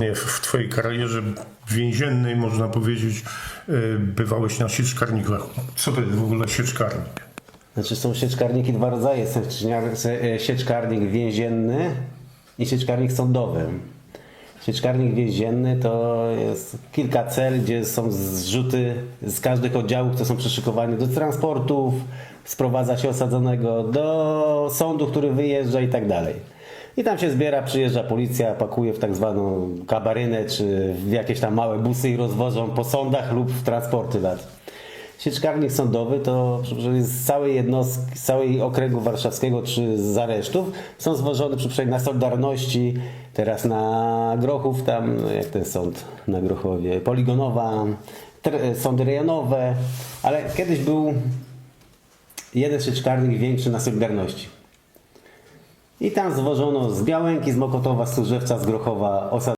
wielokrotnie w, twojej karierze więziennej, można powiedzieć, y, bywałeś na sieczkarnikach. Co to jest w ogóle sieczkarnik? Znaczy są sieczkarniki dwa rodzaje. Se- e, sieczkarnik więzienny i sieczkarnik sądowy. Sieczkarnik więzienny to jest kilka cel, gdzie są zrzuty z każdych oddziałów, które są przyszykowane do transportów, sprowadza się osadzonego do sądu, który wyjeżdża i tak dalej. I tam się zbiera, przyjeżdża policja, pakuje w tak zwaną kabarynę czy w jakieś tam małe busy i rozwożą po sądach lub w transporty lat. Sieczkarnik sądowy to z całej jednostki, z całej okręgu warszawskiego czy z aresztów są zwożone przepraszam, na Solidarności, teraz na Grochów, tam no jak ten sąd na Grochowie, Poligonowa, sądy rejonowe, ale kiedyś był jeden sieczkarnik większy na Solidarności. I tam zwożono z Białęki, z Mokotowa, z Służewca, z Grochowa osad